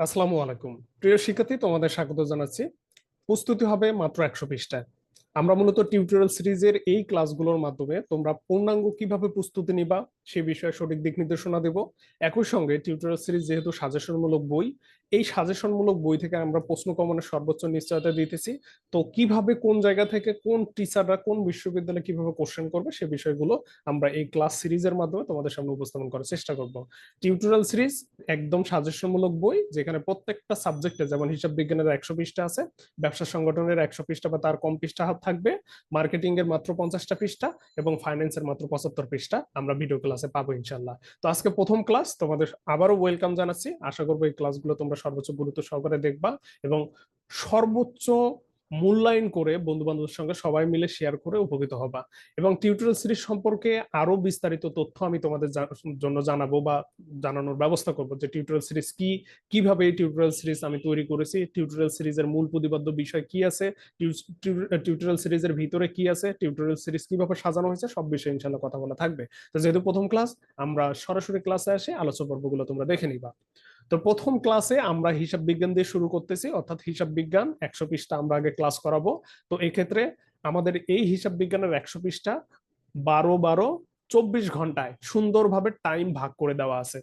আসসালামু আলাইকুম। প্রিয় শিক্ষার্থী, তোমাদের স্বাগত জানাচ্ছি। প্রস্তুতি হবে মাত্র একশো পৃষ্ঠায়। আমরা মূলত টিউটোরিয়াল সিরিজের এই ক্লাসগুলোর মাধ্যমে তোমরা পূর্ণাঙ্গ কীভাবে প্রস্তুতি নিবা সে বিষয়ে সঠিক দিক নির্দেশনা দেব। একই সঙ্গে টিউটোরিয়াল সিরিজ যেহেতু সাজেশনমূলক বই, এই সাজেশনমূলক বই থেকে আমরা প্রশ্ন কমনের সর্বোচ্চ নিশ্চয়তা দিতেছি। তো কীভাবে কোন জায়গা থেকে কোন টিচাররা কোন বিশ্ববিদ্যালয়ে কীভাবে কোশ্চেন করবে সে বিষয়গুলো আমরা এই ক্লাস সিরিজের মাধ্যমে তোমাদের সামনে উপস্থাপন করার চেষ্টা করব। টিউটোরিয়াল সিরিজ একদম সাজেশনমূলক বই, যেখানে প্রত্যেকটা সাবজেক্টে যেমন হিসাব বিজ্ঞানের একশো পৃষ্ঠা আছে, ব্যবসা সংগঠনের একশো পৃষ্ঠা বা তার কম পৃষ্ঠা থাকবে মার্কেটিং এর মাত্র পঞ্চাশটা পৃষ্ঠা এবং ফাইন্যান্সের মাত্র পঁচাত্তর পৃষ্ঠা আমরা ভিডিও ক্লাসে পাবো ইনশাল্লাহ তো আজকে প্রথম ক্লাস তোমাদের আবারও ওয়েলকাম জানাচ্ছি। আশা করব এই ক্লাসগুলো তোমরা সর্বোচ্চ গুরুত্ব সহকারে দেখবা এবং সর্বোচ্চ মূল্যায়ন করে বন্ধু বান্ধবের সঙ্গে সবাই মিলে শেয়ার করে উপকৃত হবা। এবং টিউটোরিয়াল সিরিজ সম্পর্কে আরও বিস্তারিত তথ্য আমি তোমাদের জন্য জানাব বা জানানোর ব্যবস্থা করব যে টিউটোরিয়াল সিরিজ কি, কীভাবে টিউটোরিয়াল সিরিজ আমি তৈরি করেছি টিউটোরিয়াল সিরিজের মূল প্রতিপাদ্য বিষয় কি আছে টিউটোরিয়াল সিরিজের ভিতরে কি আছে টিউটোরিয়াল সিরিজ কীভাবে সাজানো হয়েছে, সব বিষয়ে ইনশাল্লাহ কথা বলা থাকবে। তো যেহেতু প্রথম ক্লাস আমরা সরাসরি ক্লাসে আসে আলোচনা পর্বগুলো তোমরা দেখে নিবা। তো প্রথম ক্লাসে আমরা হিসাব বিজ্ঞান দিয়ে শুরু করতেছি, অর্থাৎ হিসাব বিজ্ঞান একশো পৃষ্ঠা আমরা আগে ক্লাস করাবো। তো এক্ষেত্রে আমাদের এই হিসাব বিজ্ঞানের একশো পৃষ্ঠা বারো বারো চব্বিশ ঘন্টায় সুন্দরভাবে টাইম ভাগ করে দেওয়া আছে।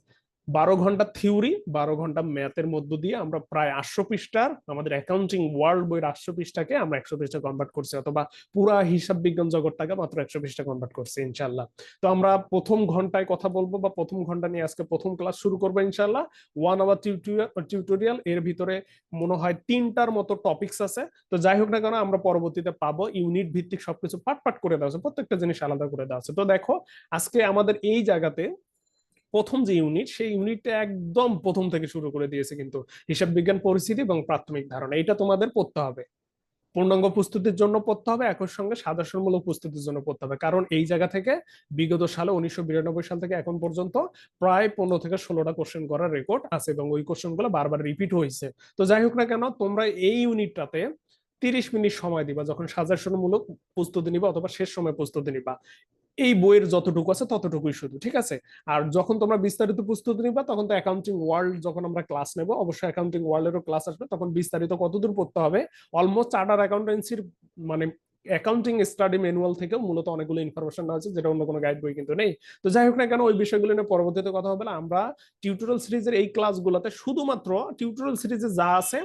বারো ঘণ্টা থিওরি, বারো ঘণ্টা ম্যাথের মধ্য দিয়ে আমরা প্রায় আটশো পৃষ্ঠার আমাদের অ্যাকাউন্টিং ওয়ার্ল্ড বইয়ের আটশো পৃষ্ঠাকে আমরা একশো পৃষ্ঠা কনভার্ট করছি, অথবা পুরা হিসাব বিজ্ঞান জগৎটাকে মাত্র একশো পৃষ্ঠা কনভার্ট করছি ইনশাল্লাহ তো আমরা প্রথম ঘন্টায় কথা বলব বা প্রথম ঘণ্টা নিয়ে আজকে প্রথম ক্লাস শুরু করব ইনশাল্লাহ ওয়ান আওয়ার টিউটোরিয়াল এর ভিতরে মনে হয় তিনটার মতো টপিকস আছে। তো যাই হোক না কেন, আমরা পরবর্তীতে পাবো ইউনিট ভিত্তিক সবকিছু পাট পাট করে দেওয়া আছে, প্রত্যেকটা জিনিস আলাদা করে দেওয়া আছে। তো দেখো, আজকে আমাদের এই জায়গাতে প্রথম যে ইউনিট সেই ইউনিটটা একদম প্রথম থেকে শুরু করে দিয়েছে কিন্তু হিসাব বিজ্ঞান পরিস্থিতি এবং প্রাথমিক ধারণা। এটা তোমাদের পড়তে হবে। পূর্ণাঙ্গ প্রস্তুতির জন্য পড়তে হবে, একই সঙ্গে সাধারণমূলক প্রস্তুতির জন্য পড়তে হবে। কারণ এই জায়গা থেকে বিগত সালে উনিশশো বিরানব্বই সাল থেকে এখন পর্যন্ত প্রায় পনেরো থেকে ষোলোটা কোশ্চেন করার রেকর্ড আছে এবং ওই কোশ্চেনগুলো বারবার রিপিট হয়েছে। তো যাই হোক না কেন, তোমরা এই ইউনিটটাতে তিরিশ মিনিট সময় দিবা। যখন সাজারমূলক প্রস্তুতি নিবা অথবা শেষ সময় প্রস্তুতি নিবা। এই বইয়ের যতটুকু আছে ততটুকুই শুধু, ঠিক আছে? আর যখন তোমরা বিস্তারিত প্রস্তুতি নিবা, তখন তো অ্যাকাউন্টিং ওয়ার্ল্ড যখন আমরা ক্লাস নেব, অবশ্যই অ্যাকাউন্টিং ওয়ার্ল্ডেরও ক্লাস আসবে, তখন বিস্তারিত কতদূর পড়তে হবে? অলমোস্ট চার্টার অ্যাকাউন্টেন্সির মানে অ্যাকাউন্টিং স্টাডি ম্যানুয়াল থেকে মূলত অনেকগুলো ইনফরমেশন আছে যেটা অন্য কোনো গাইড বই কিন্তু নেই। তো যাই হোক না কেন, ওই বিষয়গুলো নিয়ে পরবর্তীতে কথা হবে আমরা টিউটোরিয়াল সিরিজের এই ক্লাসগুলোতে শুধুমাত্র টিউটোরিয়াল সিরিজে যা আছে,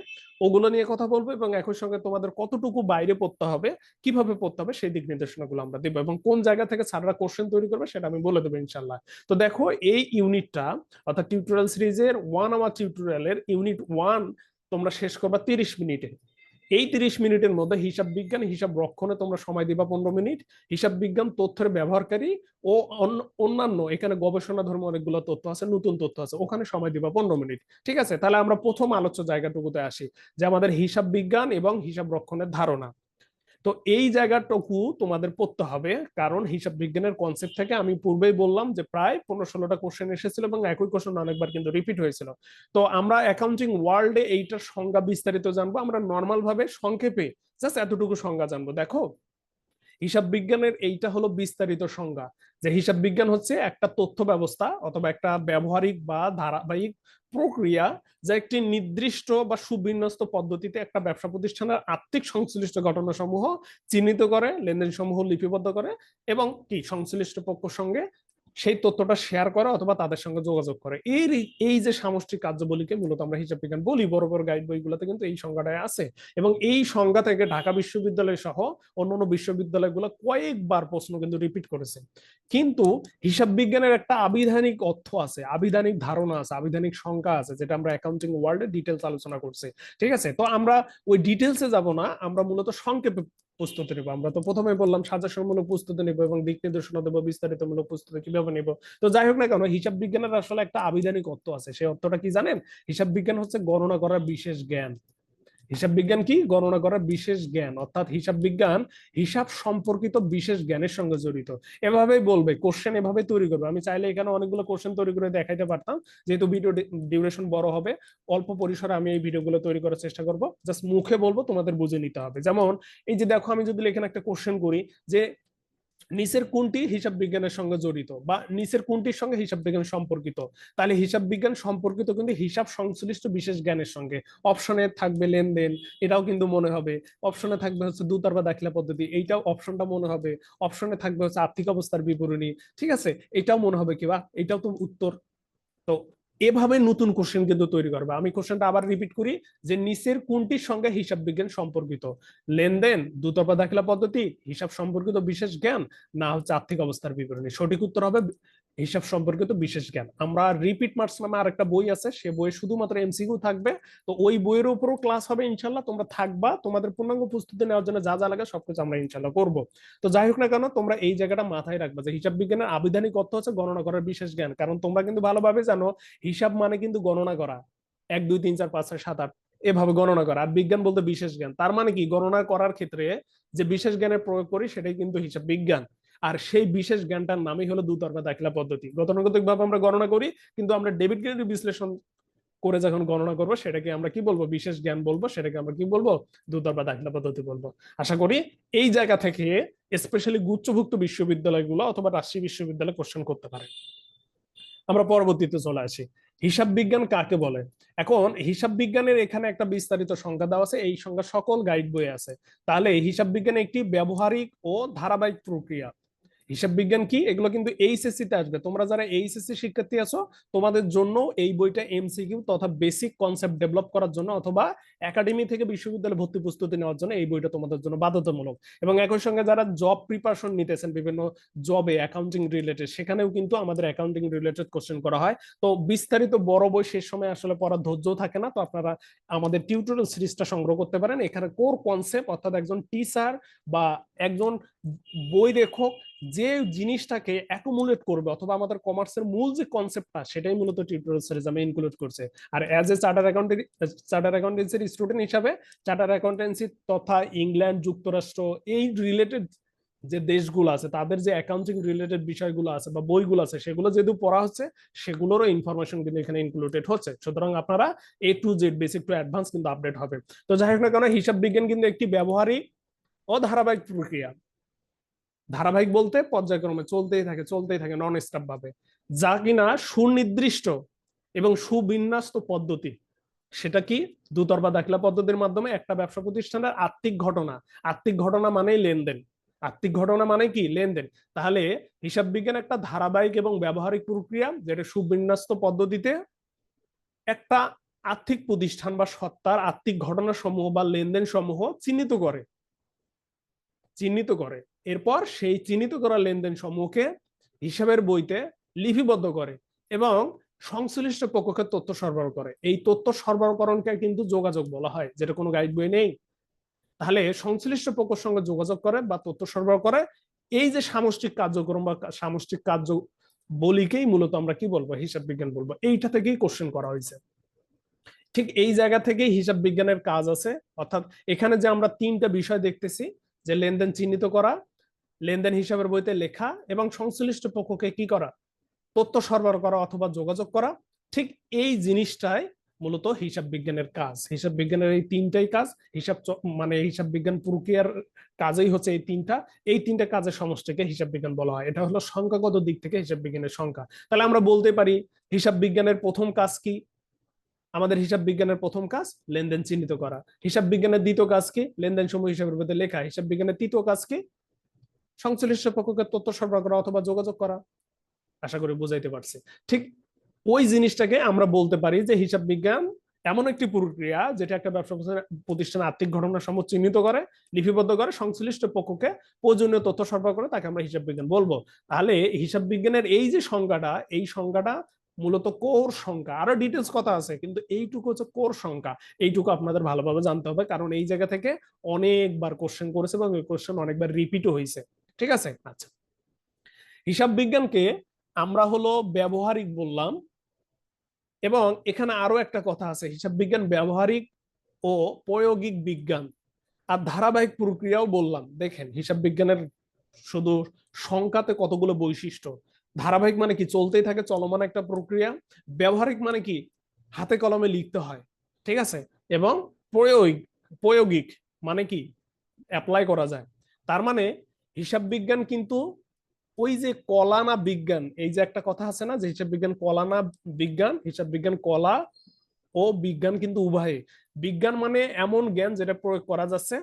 ওগুলো নিয়ে কথা বলব এবং একই সঙ্গে তোমাদের কতটুকু বাইরে পড়তে হবে, কীভাবে পড়তে হবে, সেই দিক নির্দেশনাগুলো আমরা দেবো এবং কোন জায়গা থেকে স্যাররা কোশ্চেন তৈরি করবে সেটা আমি বলে দেবো ইনশাল্লাহ তো দেখো, এই ইউনিটটা অর্থাৎ টিউটোরিয়াল সিরিজের ওয়ান আওয়ার টিউটোরিয়ালের ইউনিট ওয়ান তোমরা শেষ করবা তিরিশ মিনিটে। এই তিরিশ মিনিটের মধ্যে হিসাব বিজ্ঞান, হিসাব রক্ষণে তোমরা সময় দিবা পনেরো মিনিট। হিসাব বিজ্ঞান, তথ্যের ব্যবহারকারী ও অন্যান্য, এখানে গবেষণা ধর্ম অনেকগুলো তথ্য আছে, নতুন তথ্য আছে, ওখানে সময় দিবা পনেরো মিনিট। ঠিক আছে? তাহলে আমরা প্রথম আলোচ্য জায়গাটুকুতে আসি, যে আমাদের হিসাব বিজ্ঞান এবং হিসাব রক্ষণের ধারণা। তো এই জায়গাটুকু তোমাদের পড়তে হবে, কারণ হিসাব বিজ্ঞানের কনসেপ্ট থেকে আমি পূর্বেই বললাম যে প্রায় পনেরো ষোলোটা কোশ্চেন এসেছিল এবং একই কোশ্চেন অনেকবার কিন্তু রিপিট হয়েছিল। তো আমরা অ্যাকাউন্টিং ওয়ার্ল্ডে এইটার সংজ্ঞা বিস্তারিত জানব, আমরা নর্মাল ভাবে সংক্ষেপে জাস্ট এতটুকু সংজ্ঞা জানব, দেখো। হিসাব বিজ্ঞানের এইটা হলো বিস্তারিত সংজ্ঞা। যে হিসাব বিজ্ঞান হচ্ছে একটা তথ্য ব্যবস্থা অথবা একটা ব্যবহারিক বা ধারাবাহিক প্রক্রিয়া যা একটি নির্দিষ্ট বা সুবিন্যস্ত পদ্ধতিতে একটা ব্যবসা প্রতিষ্ঠানের আর্থিক সংশ্লিষ্ট ঘটনাসমূহ চিহ্নিত করে লেনদেন সমূহ লিপিবদ্ধ করে এবং কি? সংশ্লিষ্ট পক্ষ সঙ্গে সেই তথ্যটা শেয়ার করে অথবা তাদের সঙ্গে যোগাযোগ করে। এই এই যে সামষ্টিক কার্যবলীকে মূলত আমরা হিসাব বিজ্ঞান বলি, বড় বড় গাইড বইগুলোতে কিন্তু এই সংজ্ঞাটাই আছে। এবং এই সংজ্ঞা থেকে ঢাকা বিশ্ববিদ্যালয় সহ অন্যান্য বিশ্ববিদ্যালয়গুলো কয়েকবার প্রশ্ন কিন্তু রিপিট করেছে। কিন্তু হিসাব বিজ্ঞানের একটা আবিধানিক অর্থ আছে, আবিধানিক ধারণা আছে, আবিধানিক সংখ্যা আছে, যেটা আমরা অ্যাকাউন্টিং ওয়ার্ল্ডে ডিটেলস আলোচনা করছি। ঠিক আছে? তো আমরা ওই ডিটেলসে যাব না, আমরা মূলত সংক্ষেপে প্রস্তুতি নেব। আমরা তো প্রথমে বললাম সাজেশনমূলক প্রস্তুতি নেব এবং দিক নির্দেশনা দেবো, বিস্তারিতমূলক প্রস্তুতি কীভাবে নেব। তো যাই হোক না কেন, হিসাব বিজ্ঞানের আসলে একটা আবিধানিক অর্থ আছে। সেই অর্থটা কি জানেন? হিসাব বিজ্ঞান হচ্ছে গণনা করার বিশেষ জ্ঞান। হিসাব বিজ্ঞান কি? গণনা করার বিশেষ জ্ঞান। অর্থাৎ হিসাব বিজ্ঞান, হিসাব সম্পর্কিত বিশেষ জ্ঞানের সঙ্গে জড়িত। এভাবেই বলবে কোশ্চেন এভাবে তৈরি করবে। আমি চাইলে এখানে অনেকগুলো কোশ্চেন তৈরি করে দেখাইতে পারতাম। যেহেতু ভিডিও ডিউরেশন বড় হবে, অল্প পরিসরে আমি এই ভিডিওগুলো তৈরি করার চেষ্টা করব। জাস্ট মুখে বলব, তোমাদের বুঝে নিতে হবে। যেমন, এই যে দেখো, আমি যদি এখানে একটা কোশ্চেন করি যে নিচের কোনটি হিসাব বিজ্ঞানের সঙ্গে জড়িত বা নিচের কোনটির সঙ্গে হিসাব বিজ্ঞান সম্পর্কিত? তাহলে হিসাব বিজ্ঞান সম্পর্কিত কিন্তু হিসাব সংশ্লিষ্ট বিশেষ জ্ঞানের সঙ্গে। অপশনে থাকবে লেনদেন, এটাও কিন্তু মনে হবে। অপশনে থাকবে হচ্ছে দুতরফা দাখিলা পদ্ধতি, এইটাও অপশনটা মনে হবে। অপশনে থাকবে হচ্ছে আর্থিক অবস্থার বিবরণী, ঠিক আছে? এটাও মনে হবে কিবা এটাও তো উত্তর। তো এভাবে নতুন কোশ্চেন কিন্তু তৈরি করবে। আমি কোশ্চেনটা আবার রিপিট করি যে নিচের কোনটির সঙ্গে হিসাব বিজ্ঞান সম্পর্কিত? লেনদেন দুতরফা দাখিলা পদ্ধতি, হিসাব সম্পর্কিত বিশেষ জ্ঞান, না হচ্ছে আর্থিক অবস্থার বিবরণী? সঠিক উত্তর হবে হিসাব সম্পর্কিত বিশেষ জ্ঞান। আমরা রিপিট মার্কস নামে আরেকটা বই আছে, সে বইয়ে শুধুমাত্র এমসিকিউ থাকবে। তো ওই বইয়ের উপরও ক্লাস হবে ইনশাল্লাহ, তোমরা থাকবা, তোমাদের পূর্ণাঙ্গ প্রস্তুতি নেওয়ার জন্য যা যা লাগে সবকিছু আমরা ইনশাল্লাহ করব। তো যাই হোক না কেন, তোমরা এই জায়গাটা মাথায় রাখবা যে হিসাব বিজ্ঞানের আবিধানিক অর্থ হচ্ছে গণনা করার বিশেষ জ্ঞান। কারণ তোমরা কিন্তু ভালোভাবে জানো, হিসাব মানে কিন্তু গণনা করা। এক, দুই, তিন, চার, পাঁচ, ছয়, সাত, আট, এভাবে গণনা করা। আর বিজ্ঞান বলতে বিশেষ জ্ঞান। তার মানে কি? গণনা করার ক্ষেত্রে যে বিশেষ জ্ঞানের প্রয়োগ করি, সেটাই কিন্তু হিসাব বিজ্ঞান। আর সেই বিশেষ জ্ঞানটার নামই হলো দুতরফা দাখিলা পদ্ধতি। গতানুগতিক ভাবে আমরা গণনা করি, কিন্তু আমরা ডেবিট ক্রেডিট বিশ্লেষণ করে যখন গণনা করব, সেটাকে আমরা কি বলব? বিশেষ জ্ঞান বলব, সেটাকে আমরা কি বলব? দুতরফা দাখিলা পদ্ধতি বলব। আশা করি এই জায়গা থেকে স্পেশালি গুচ্ছভুক্ত বিশ্ববিদ্যালয়গুলো অথবা রাজশাহী বিশ্ববিদ্যালয় কোশ্চেন করতে পারে। আমরা পরবর্তীতে চলে আসি। হিসাব বিজ্ঞান কাকে বলে? এখন হিসাব বিজ্ঞানের এখানে একটা বিস্তারিত সংজ্ঞা দেওয়া আছে, এই সংজ্ঞা সকল গাইড বইয়ে আছে। তাহলে হিসাব বিজ্ঞান একটি ব্যবহারিক ও ধারাবাহিক প্রক্রিয়া। হিসাব বিজ্ঞান কি? এগুলো কিন্তু এইচএসসি তে আসবে। তোমরা যারা এইচএসসি শিক্ষার্থী আছো, তোমাদের জন্য এই বইটা এমসিকিউ তথা বেসিক কনসেপ্ট ডেভেলপ করার জন্য অথবা একাডেমি থেকে বিশ্ববিদ্যালয়ে ভর্তি প্রস্তুতি নেওয়ার জন্য এই বইটা তোমাদের জন্য বাধ্যতামূলক। এবং একই সঙ্গে যারা জব প্রিপারেশন নিতেছেন, বিভিন্ন জবে অ্যাকাউন্টিং রিলেটেড সেখানেও কিন্তু আমাদের অ্যাকাউন্টিং রিলেটেড কোশ্চেন করা হয়। তো বিস্তারিত বড় বই শেষ সময় আসলে পড়ার ধৈর্য থাকে না। তো আপনারা আমাদের টিউটোরিয়াল সিরিজটা সংগ্রহ করতে পারেন। এখানে কোর কনসেপ্ট অর্থাৎ একজন টিচার বা একজন বই লেখক যে জিনিসটাকে অ্যাকুমুলেট করবে অথবা আমাদের কমার্সের মূল যে কনসেপ্টটা সেটাই মূলত টিউটোরিয়াল সিরিজ আমি ইনক্লুড করছে। আর as a charter accountant charter অ্যাকাউন্টেন্সির student হিসাবে চার্টার অ্যাকাউন্টেন্সি তথা ইংল্যান্ড যুক্তরাষ্ট্র, এই রিলেটেড যে দেশগুলো আছে, তাদের যে অ্যাকাউন্টিং রিলেটেড বিষয়গুলো আছে বা বইগুলো আছে, সেগুলো যেহেতু পড়া হচ্ছে, সেগুলোরও ইনফরমেশন কিন্তু এখানে ইনক্লুডেড হচ্ছে। সুতরাং আপনারা A to Z basic to advance কিন্তু আপডেট হবে। তো যাই হোক না কেন, হিসাব বিজ্ঞান কিন্তু একটি ব্যবহারিক ও ধারাবাহিক প্রক্রিয়া। ধারাবাহিক বলতে পর্যায়ক্রমে চলতেই থাকে চলতেই থাকে নন স্টপ ভাবে। যা কিনা সুনির্দিষ্ট এবং সুবিন্যস্ত পদ্ধতি। সেটা কি? দুতরফা দাখিলা পদ্ধতির মাধ্যমে একটা ব্যবসা প্রতিষ্ঠানের আর্থিক ঘটনা। আর্থিক ঘটনা মানেই লেনদেন। আর্থিক ঘটনা মানে কি? লেনদেন। তাহলে হিসাব বিজ্ঞান একটা ধারাবাহিক এবং ব্যবহারিক প্রক্রিয়া যেটা সুবিন্যস্ত পদ্ধতিতে একটা আর্থিক প্রতিষ্ঠান বা সত্তার আর্থিক ঘটনা সমূহ বা লেনদেন সমূহ চিহ্নিত করে। চিহ্নিত করে। এরপর সেই চিহ্নিত করা লেনদেন সমূহকে হিসাবের বইতে লিপিবদ্ধ করে এবং সংশ্লিষ্ট পক্ষকে তথ্য সরবরাহ করে। এই তথ্য সরবরাহকরণকে কিন্তু যোগাযোগ বলা হয়, যেটা কোনো গাইড বই নেই। তাহলে সংশ্লিষ্ট পক্ষের সঙ্গে যোগাযোগ করে বা তথ্য সরবরাহ করে, এই যে সামষ্টিক কার্যক্রম বা সামষ্টিক কার্য বলিকেই মূলত আমরা কি বলব? হিসাব বিজ্ঞান বলব। এইটা থেকেই কোশ্চেন করা হয়েছে। ঠিক এই জায়গা থেকেই হিসাব বিজ্ঞানের কাজ আছে। অর্থাৎ এখানে যে আমরা তিনটা বিষয় দেখতেছি যে লেনদেন চিহ্নিত করা, লেনদেন হিসাবের বইতে লেখা এবং সংশ্লিষ্ট পক্ষকে কি করা, তথ্য সরবরাহ করা অথবা যোগাযোগ করা, ঠিক এই জিনিসটাই মূলত হিসাব বিজ্ঞানের কাজ। হিসাব বিজ্ঞানের এই তিনটাই কাজ, হিসাব মানে হিসাব বিজ্ঞান প্রক্রিয়ার কাজেই হচ্ছে এই তিনটা। এই তিনটা কাজের সমষ্টিকে হিসাব বিজ্ঞান বলা হয়। এটা হলো সংখ্যাগত দিক থেকে হিসাব বিজ্ঞানের সংখ্যা। তাহলে আমরা বলতে পারি হিসাব বিজ্ঞানের প্রথম কাজ কি? আমাদের হিসাব বিজ্ঞানের প্রথম কাজ লেনদেন চিহ্নিত করা। হিসাব বিজ্ঞানের দ্বিতীয় কাজ কি? লেনদেন সমূহ হিসাবের মধ্যে লেখা। হিসাব বিজ্ঞানের তৃতীয় কাজ কি? সংশ্লিষ্ট পক্ষকে তথ্য সরবরাহ করা অথবা যোগাযোগ করা। আশা করি বুঝাইতে পারছি। ঠিক ওই জিনিসটাকে আমরা বলতে পারি যে হিসাব বিজ্ঞান এমন একটি প্রক্রিয়া যেটা একটা ব্যবসা প্রতিষ্ঠান আর্থিক ঘটনা সমূহ চিহ্নিত করে, লিপিবদ্ধ করে, সংশ্লিষ্ট পক্ষকে প্রয়োজনীয় তথ্য সরবরাহ করে তাকে আমরা হিসাব বিজ্ঞান বলব। তাহলে হিসাব বিজ্ঞানের এই যে সংজ্ঞাটা, এই সংজ্ঞাটা মূলত কোর সংখ্যা। আরও ডিটেলস কথা আছে, কিন্তু এইটুকু হচ্ছে কোর সংখ্যা। এইটুকু আপনাদের ভালোভাবে জানতে হবে, কারণ এই জায়গা থেকে অনেকবার কোশ্চেন করেছে এবং ওই কোশ্চেন অনেকবার রিপিটও হয়েছে। ঠিক আছে? আচ্ছা। হিসাব বিজ্ঞানকে আমরা হলো ব্যবহারিক বললাম এবং এখানে আরও একটা কথা আছে, হিসাব বিজ্ঞান ব্যবহারিক ও প্রয়োগিক বিজ্ঞান আর ধারাবাহিক প্রক্রিয়াও বললাম। দেখেন, হিসাব বিজ্ঞানের শুধু সংখ্যাতে কতগুলো বৈশিষ্ট্য? ধারাবাহিক মানে কি? চলতেই থাকে, চলমান একটা প্রক্রিয়া। ব্যবহারিক মানে কি? হাতে কলমে লিখতে হয়, ঠিক আছে? এবং প্রয়োগ, প্রয়োগিক মানে কি? অ্যাপ্লাই করা যায়। তার মানে হিসাব বিজ্ঞান কিন্তু ওই যে কলা না বিজ্ঞান, এই যে একটা কথা আছে না যে হিসাব বিজ্ঞান কলা না বিজ্ঞান, হিসাব বিজ্ঞান কলা ও বিজ্ঞান কিন্তু উভয়ে। বিজ্ঞান মানে এমন জ্ঞান যেটা প্রয়োগ করা যাচ্ছে,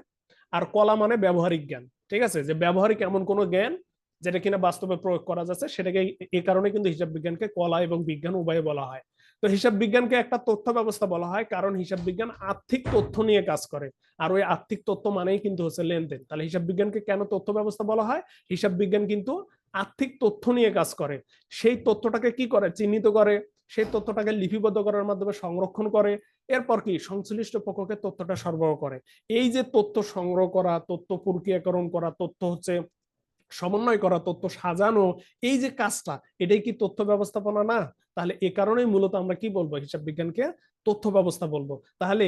আর কলা মানে ব্যবহারিক জ্ঞান, ঠিক আছে? যে ব্যবহারিক এমন কোনো জ্ঞান যেটা কিনা বাস্তবে প্রয়োগ করা যাচ্ছে, সেটাকে এ কারণে কিন্তু হিসাব বিজ্ঞানকে কলা এবং বিজ্ঞান উভয়ে বলা হয়। তো হিসাব বিজ্ঞানকে একটা তথ্য ব্যবস্থা বলা হয়, কারণ হিসাব বিজ্ঞান আর্থিক তথ্য নিয়ে কাজ করে, আর ওই আর্থিক তথ্য মানেই কিন্তু হচ্ছে লেনদেন। তাহলে হিসাব বিজ্ঞানকে কেন তথ্য ব্যবস্থা বলা হয়? হিসাব বিজ্ঞান কিন্তু আর্থিক তথ্য নিয়ে কাজ করে। সেই তথ্যটাকে কি করে? চিহ্নিত করে, সেই তথ্যটাকে লিপিবদ্ধ করার মাধ্যমে সংরক্ষণ করে, এরপর কি? সংশ্লিষ্ট পক্ষকে তথ্যটা সরবরাহ করে। এই যে তথ্য সংগ্রহ করা, তথ্য প্রক্রিয়াকরণ করা, তথ্য হচ্ছে সমন্বয় করা, তথ্য সাজানো, এই যে কাজটা, এটাই কি তথ্য ব্যবস্থাপনা না? তাহলে এ কারণেই মূলত আমরা কি বলব হিসাব বিজ্ঞানকে? তথ্য ব্যবস্থা বলব। তাহলে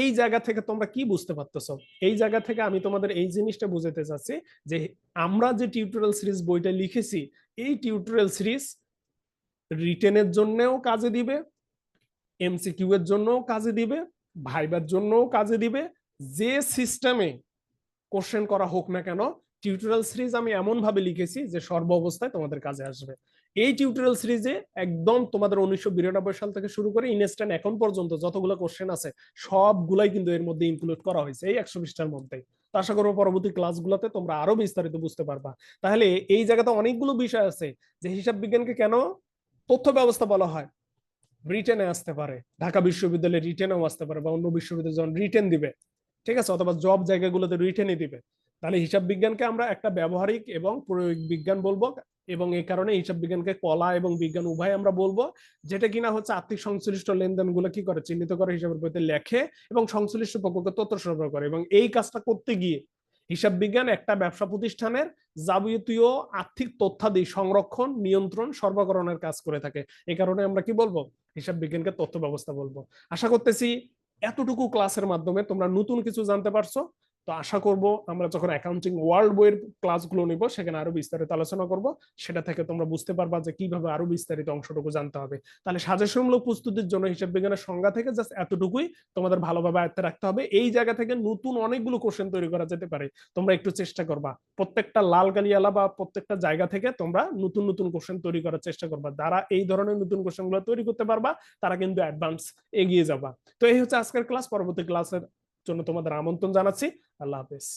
এই জায়গা থেকে তোমরা কি বুঝতে পারতেছো? এই জায়গা থেকে আমি তোমাদের এই জিনিসটা বুঝাতে চাচ্ছি যে আমরা যে টিউটোরিয়াল সিরিজ বইটা লিখেছি, এই টিউটোরিয়াল সিরিজ রিটেনের জন্যও কাজে দিবে এমসিকিউ এর জন্যও কাজে দিবে, ভাইবার জন্যও কাজে দিবে, যে সিস্টেমে কোশ্চেন করা হোক না কেন টিউটোরিয়াল সিরিজ আমি এমন ভাবে লিখেছি যে সর্ব অবস্থায় তোমাদের কাজে আসবে। এই টিউটোরিয়াল সিরিজে একদম তোমাদের উনিশশো বিরানব্বই সাল থেকে শুরু করে ইনস্ট্যান্ট এখন পর্যন্ত যতগুলো কোশ্চেন আছে, সবগুলাই কিন্তু এর মধ্যে ইনক্লুড করা হয়েছে এই একশো বিশটার মধ্যে আশা করব পরবর্তী ক্লাসগুলোতে তোমরা আরও বিস্তারিত বুঝতে পারবা। তাহলে এই জায়গাতে অনেকগুলো বিষয় আছে যে হিসাব বিজ্ঞানকে কেন তথ্য ব্যবস্থা বলা হয়? রিটেনে আসতে পারে। ঢাকা বিশ্ববিদ্যালয়ে রিটেনেও আসতে পারে বা অন্য বিশ্ববিদ্যালয় যখন রিটেন দিবে, ঠিক আছে? অথবা জব জায়গাগুলোতে রিটেনই দিবে। তাহলে হিসাব বিজ্ঞানকে আমরা একটা ব্যবহারিক এবং প্রয়োগ বিজ্ঞান বলব এবং এই কারণে হিসাব বিজ্ঞানকে কলা এবং বিজ্ঞান উভয় আমরা বলব, যেটা কিনা হচ্ছে আর্থিক সংশ্লিষ্ট লেনদেনগুলো কি করে? চিহ্নিত করে হিসাবের বইতে লেখে এবং সংশ্লিষ্ট পক্ষকে তথ্য সরবরাহ করে এবং এই কাজটা করতে গিয়ে হিসাব বিজ্ঞান একটা ব্যবসা প্রতিষ্ঠানের যাবতীয় আর্থিক তথ্যাদি সংরক্ষণ, নিয়ন্ত্রণ সর্বকরণের কাজ করে থাকে। এই কারণে আমরা কি বলব? হিসাব বিজ্ঞানকে তথ্য ব্যবস্থা বলব। আশা করতেছি এতটুকু ক্লাসের মাধ্যমে তোমরা নতুন কিছু জানতে পারছ। তো আশা করব আমরা যখন অ্যাকাউন্টিং ওয়ার্ল্ড বইয়ের ক্লাসগুলো নিব, সেখানে আরও বিস্তারিত আলোচনা করব। সেটা থেকে তোমরা বুঝতে পারবা যে কীভাবে আরও বিস্তারিত অংশটুকু জানতে হবে। তাহলে সাজেশনমূলক প্রস্তুতির জন্য হিসাব বিজ্ঞানের সংজ্ঞা থেকে জাস্ট এতটুকুই তোমাদের ভালোভাবে আয়ত্তে রাখতে হবে। এই জায়গা থেকে নতুন অনেকগুলো কোশ্চেন তৈরি করা যেতে পারে। তোমরা একটু চেষ্টা করবা। প্রত্যেকটা লাল গালিয়ালা বা প্রত্যেকটা জায়গা থেকে তোমরা নতুন নতুন কোশ্চেন তৈরি করার চেষ্টা করবা। যারা এই ধরনের নতুন কোশ্চেনগুলো তৈরি করতে পারবা, তারা কিন্তু অ্যাডভান্স এগিয়ে যাবা। তো এই হচ্ছে আজকের ক্লাস পরবর্তী ক্লাসের জন্য তোমাদের আমন্ত্রণ জানাচ্ছি। আল্লাহ হাফেজ